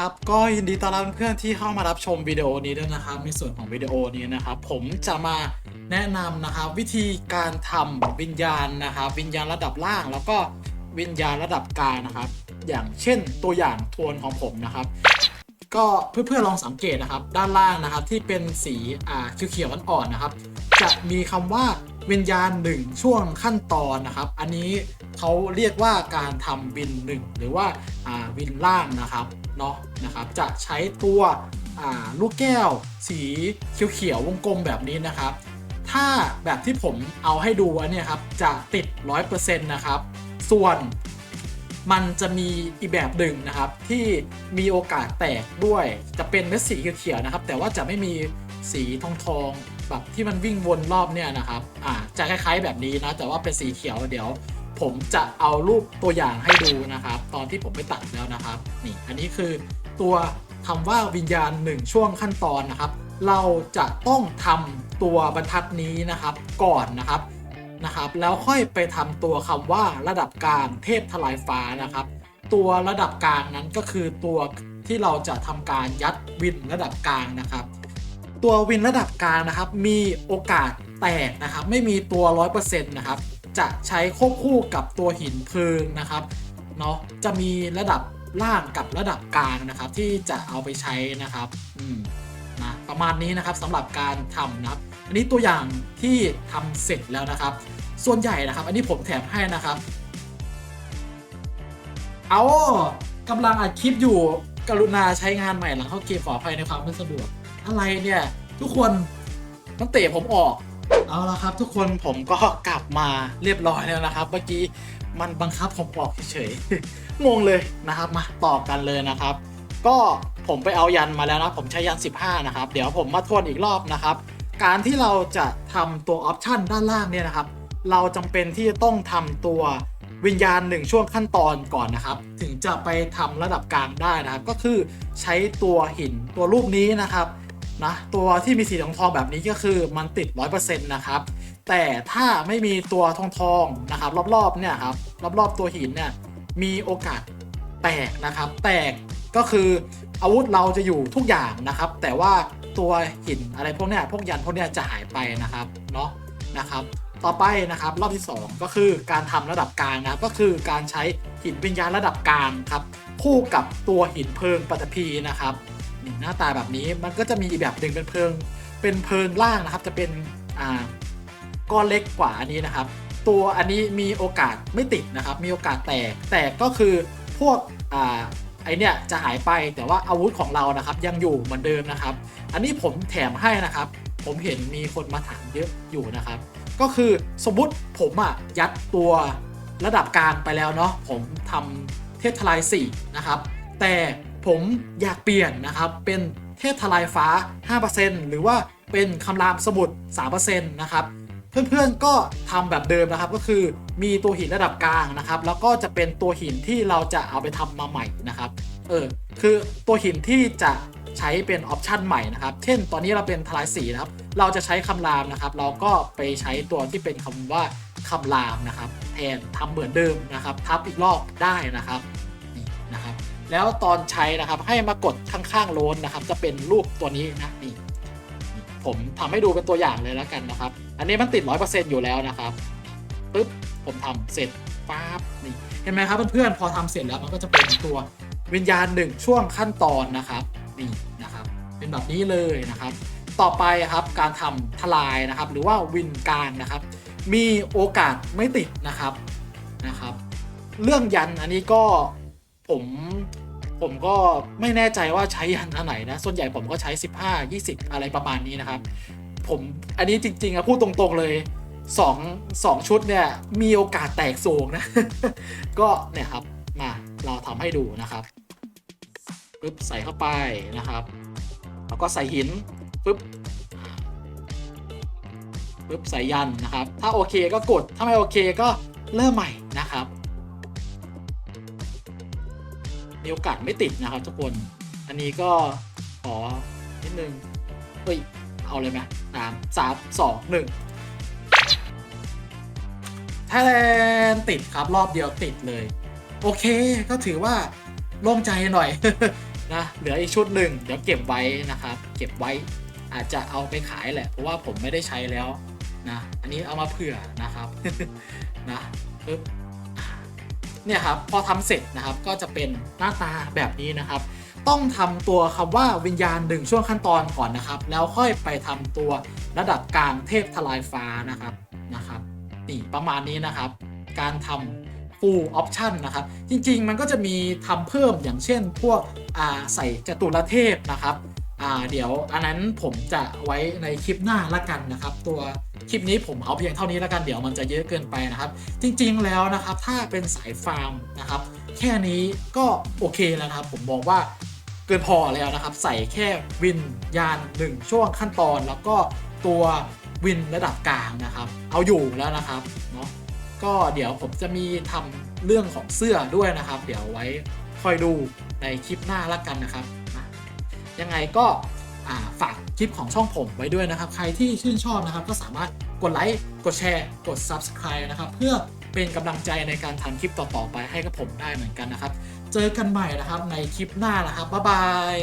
ครับก็ยินดีต้อนรับเพื่อนที่เข้ามารับชมวิดีโอนี้ด้วยนะครับ ในส่วนของวิดีโอนี้นะครับ ผมจะมาแนะนำนะครับ วิธีการทำวิญญาณนะครับ วิญญาณระดับล่าง แล้วก็วิญญาณระดับกลางนะครับ อย่างเช่นตัวอย่างทวนของผมนะครับ ก็เพื่อนๆลองสังเกตนะครับ ด้านล่างนะครับที่เป็นสีอ่าเขียวๆอ่อนๆนะครับ จะมีคำว่าวิญญาณหนึ่งช่วงขั้นตอนนะครับ อันนี้เขาเรียกว่าการทำวินหนึ่งหรือว่าอ่าวินล่างนะครับ เนาะนะครับจะใช้ตัวลูกแก้ว สีเขียวๆวงกลมแบบนี้นะครับ ถ้าแบบที่ผมเอาให้ดูอันเนี้ยครับจะติด 100%นะครับ ส่วนมันจะมีอีกแบบหนึ่งนะครับ ที่มีโอกาสแตกด้วยจะเป็นเม็ดสีเขียวๆนะครับ แต่ว่าจะไม่มีสีทองทองๆแบบที่มันวิ่งวนรอบเนี่ยนะครับอ่าจะคล้ายๆแบบนี้นะแต่ว่าเป็นสีเขียวเดี๋ยว ผมจะเอารูปตัวอย่างให้ดูนะครับ ตอนที่ผมไปตัดแล้วนะครับ นี่อันนี้คือตัวคำว่าวิญญาณหนึ่งช่วงขั้นตอนนะครับ เราจะต้องทำตัวบรรทัดนี้นะครับก่อนนะครับนะครับ แล้วค่อยไปทำตัวคำว่าระดับกลางเทพทลายฟ้านะครับ ตัวระดับกลางนั้นก็คือตัวที่เราจะทำการยัดวินระดับกลางนะครับ ตัววินระดับกลางนะครับ มีโอกาสแตกนะครับ ไม่มีตัว 100%นะครับ จะใช้ควบคู่กับตัวหินเพลิงนะครับเนาะจะมีระดับล่างกับระดับกลางนะครับ ที่จะเอาไปใช้นะครับอืมนะประมาณนี้นะครับสำหรับการทำนะครับ อันนี้ตัวอย่างที่ทำเสร็จแล้วนะครับ ส่วนใหญ่นะครับ อันนี้ผมแถมให้นะครับ เอากำลังอัดคลิปอยู่กรุณาใช้งานใหม่หลังเข้าเกมขออภัยในความไม่สะดวก อะไรเนี่ย ทุกคนต้องเตะผมออก เอาละครับทุกคนผมก็กลับมาเรียบร้อยแล้วนะครับ เมื่อกี้มันบังคับผมออกเฉยๆงงเลยนะครับมาต่อกันเลยนะครับ ก็ผมไปเอายันมาแล้วนะผมใช้ยัน 15 นะครับ เดี๋ยวผมมาทวนอีกรอบนะครับ การที่เราจะทำตัวออปชันด้านล่างเนี่ยนะครับ เราจำเป็นที่จะต้องทำตัววิญญาณหนึ่งช่วงขั้นตอนก่อนนะครับ ถึงจะไปทำระดับกลางได้นะครับ ก็คือใช้ตัวหินตัวรูปนี้นะครับ นะตัวที่มีสีทองทองแบบนี้ก็คือมันติด 100%นะครับ แต่ถ้าไม่มีตัวทองทองนะครับรอบๆเนี่ยครับรอบๆตัวหินเนี่ยมีโอกาสแตกนะครับ แตกก็คืออาวุธเราจะอยู่ทุกอย่างนะครับ แต่ว่าตัวหินอะไรพวกเนี้ยพวกยันพวกเนี้ยจะหายไปนะครับเนาะนะครับ ต่อไปนะครับรอบที่ 2 ก็คือการทำระดับกลางนะครับก็คือการใช้หินวิญญาณระดับกลางครับคู่กับตัวหินเพลิงปัตตภีนะครับ หน้าตาแบบนี้มันก็จะมีอีกแบบหนึ่งเป็นเพิง เป็นเพิงล่างนะครับ จะเป็นอ่าก้อนเล็กกว่าอันนี้นะครับ ตัวอันนี้มีโอกาสไม่ติดนะครับ มีโอกาสแตกแตกก็คือพวกอ่าไอเนี่ยจะหายไปแต่ว่าอาวุธของเรานะครับ ยังอยู่เหมือนเดิมนะครับ อันนี้ผมแถมให้นะครับ ผมเห็นมีคนมาถามเยอะอยู่นะครับ ก็คือสมมุติผมอะยัดตัวระดับกลางไปแล้วเนาะผมทำเทพทลาย4นะครับ แต่ ผมอยากเปลี่ยนนะครับ เป็นเทพทลายฟ้า 5%หรือว่าเป็นคำรามสมุทร3%นะครับเพื่อนๆ ก็ทำแบบเดิมนะครับก็คือมีตัวหินระดับกลางนะครับ แล้วก็จะเป็นตัวหินที่เราจะเอาไปทำมาใหม่นะครับเออคือตัวหินที่จะใช้เป็นออปชันใหม่นะครับ เช่น ตอนนี้เราเป็นทลายสีนะครับ เราจะใช้คำรามนะครับ เราก็ไปใช้ตัวที่เป็นคำว่าคำรามนะครับแทนทำเหมือนเดิมนะครับ ทับอีกรอบได้นะครับ แล้วตอนใช้นะครับให้มากดข้างๆโลนนะครับ จะเป็นรูปตัวนี้นะนี่ผมทำให้ดูเป็นตัวอย่างเลยแล้วกันนะครับ อันนี้มันติด 100%อยู่แล้วนะครับปึ๊บผมทำเสร็จปั๊บนี่เห็นไหมครับเพื่อนๆพอทำเสร็จแล้วมันก็จะเป็นตัววิญญาณหนึ่งช่วงขั้นตอนนะครับนี่นะครับ เป็นแบบนี้เลยนะครับ ต่อไปครับการทำทลายนะครับ หรือว่าวินกางนะครับ มีโอกาสไม่ติดนะครับนะครับ เรื่องยันอันนี้ก็ผม ผมก็ไม่แน่ใจว่าใช้ยันอันไหนนะ ส่วนใหญ่ผมก็ใช้ 15 20 อะไรประมาณนี้นะครับ ผมอันนี้จริงๆอะพูดตรงๆเลย2 2ชุดเนี่ย มีโอกาสแตกสูงนะ ก็เนี่ยครับมาเราทำให้ดูนะครับปึ๊บใส่เข้าไปนะครับ แล้วก็ใส่หินปึ๊บปึ๊บใส่ยันนะครับ ถ้าโอเคก็กดถ้าไม่โอเคก็เริ่มใหม่นะครับ มีโอกาสไม่ติดนะครับทุกคน อันนี้ก็ขอนิดนึง เฮ้ย เอาเลยไหมสามสามสองหนึ่งไทยแลนด์ติดครับรอบเดียวติดเลย โอเคก็ถือว่าโล่งใจหน่อยนะเหลืออีกชุดหนึ่งเดี๋ยวเก็บไว้นะครับ เก็บไว้อาจจะเอาไปขายแหละ เพราะว่าผมไม่ได้ใช้แล้วนะ อันนี้เอามาเผื่อนะครับนะปึ๊บ เนี่ยครับพอทำเสร็จนะครับก็จะเป็นหน้าตาแบบนี้นะครับ ต้องทำตัวคำว่าวิญญาณหนึ่งช่วงขั้นตอนก่อนนะครับ แล้วค่อยไปทำตัวระดับกลางเทพทลายฟ้านะครับนะครับนี่ประมาณนี้นะครับ การทำ full option นะครับ จริงๆ มันก็จะมีทำเพิ่มอย่างเช่นพวกใส่จตุรเทพนะครับ อ่าเดี๋ยวอันนั้นผมจะไว้ในคลิปหน้าละกันนะครับ ตัวคลิปนี้ผมเอาเพียงเท่านี้ละกันเดี๋ยวมันจะเยอะเกินไปนะครับ จริงๆแล้วนะครับถ้าเป็นสายฟาร์มนะครับ แค่นี้ก็โอเคแล้วนะครับ ผมมองว่าเกินพอแล้วนะครับ ใส่แค่วินยานหนึ่งช่วงขั้นตอน แล้วก็ตัววินระดับกลางนะครับ เอาอยู่แล้วนะครับเนาะก็เดี๋ยวผมจะมีทำเรื่องของเสื้อด้วยนะครับ เดี๋ยวไว้คอยดูในคลิปหน้าละกันนะครับ ยังไงก็ฝากคลิปของช่องผมไว้ด้วยนะครับ ใครที่ชื่นชอบนะครับก็สามารถกดไลค์กดแชร์ กด Subscribe นะครับ เพื่อเป็นกำลังใจในการทำคลิปต่อๆไปให้กับผมได้เหมือนกันนะครับ เจอกันใหม่นะครับในคลิปหน้านะครับบ๊ายบาย